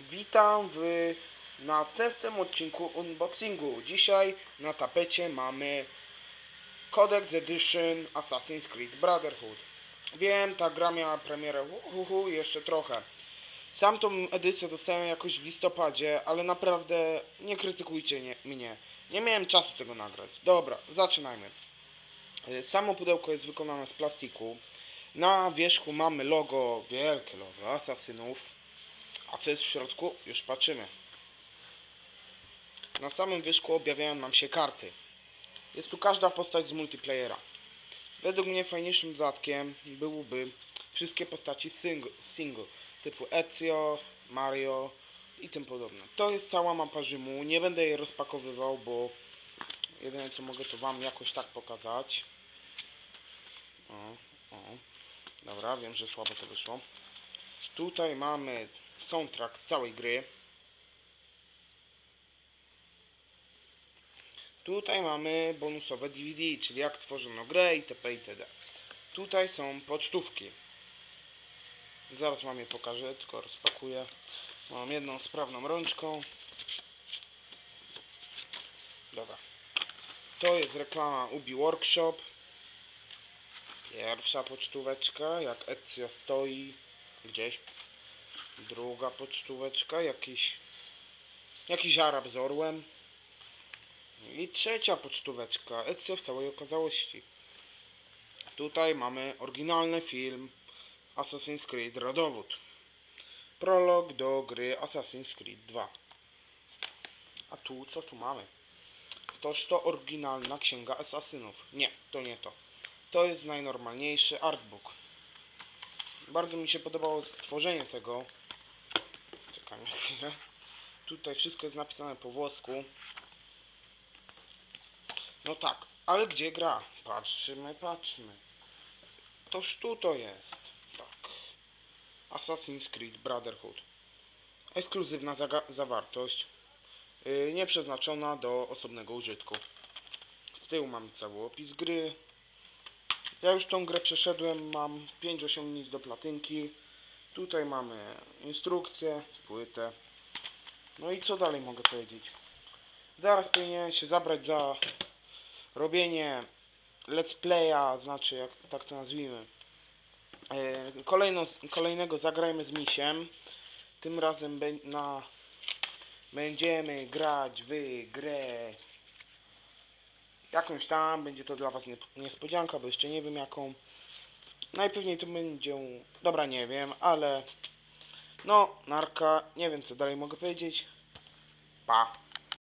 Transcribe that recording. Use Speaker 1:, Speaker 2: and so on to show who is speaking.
Speaker 1: Witam w następnym odcinku unboxingu. Dzisiaj na tapecie mamy Codex Edition Assassin's Creed Brotherhood. Wiem, ta gra miała premierę uhuhu, jeszcze trochę. Sam tą edycję dostałem jakoś w listopadzie, ale naprawdę nie krytykujcie nie, mnie. Nie miałem czasu tego nagrać. Dobra, zaczynajmy. Y, Samo pudełko jest wykonane z plastiku. Na wierzchu mamy logo, wielkie logo asasynów. A co jest w środku? Już patrzymy. Na samym wierzchu objawiają nam się karty. Jest tu każda postać z multiplayera. Według mnie fajniejszym dodatkiem byłyby wszystkie postaci single, single typu Ezio, Mario i tym podobne. To jest cała mapa Rzymu. Nie będę jej rozpakowywał, bo jedyne co mogę to wam jakoś tak pokazać. O, o. Dobra, wiem, że słabo to wyszło. Tutaj mamy soundtrack z całej gry. Tutaj mamy bonusowe DVD, czyli jak tworzono grę itp. itd. Tutaj są pocztówki. Zaraz wam je pokażę, tylko rozpakuję. Mam jedną sprawną rączką. Dobra. To jest reklama Ubi Workshop. Pierwsza pocztóweczka, jak Ezio stoi gdzieś. Druga pocztóweczka, jakiś jakiś Arab z orłem. I trzecia pocztóweczka, Ezio w całej okazałości. Tutaj mamy oryginalny film Assassin's Creed Rodowód. Prolog do gry Assassin's Creed 2. A tu co tu mamy? Toż to oryginalna księga asasynów. Nie, to nie to. To jest najnormalniejszy artbook. Bardzo mi się podobało stworzenie tego. Czekaj chwilę. Tutaj wszystko jest napisane po włosku. No tak, ale gdzie gra? Patrzymy, patrzmy. Toż tu to jest. Tak. Assassin's Creed Brotherhood. Ekskluzywna zawartość. Yy, nieprzeznaczona do osobnego użytku. Z tyłu mamy cały opis gry. Ja już tą grę przeszedłem, mam 5 osiągnięć do platynki. Tutaj mamy instrukcję, płytę. No i co dalej mogę powiedzieć? Zaraz powinienem się zabrać za robienie let's playa, znaczy jak tak to nazwijmy. E, Kolejno, kolejnego zagrajmy z misiem. Tym razem bę- na będziemy grać w grę jakąś tam, będzie to dla was nie, niespodzianka, bo jeszcze nie wiem jaką. Najpewniej to będzie, dobra nie wiem, ale no, narka, nie wiem co dalej mogę powiedzieć. Pa.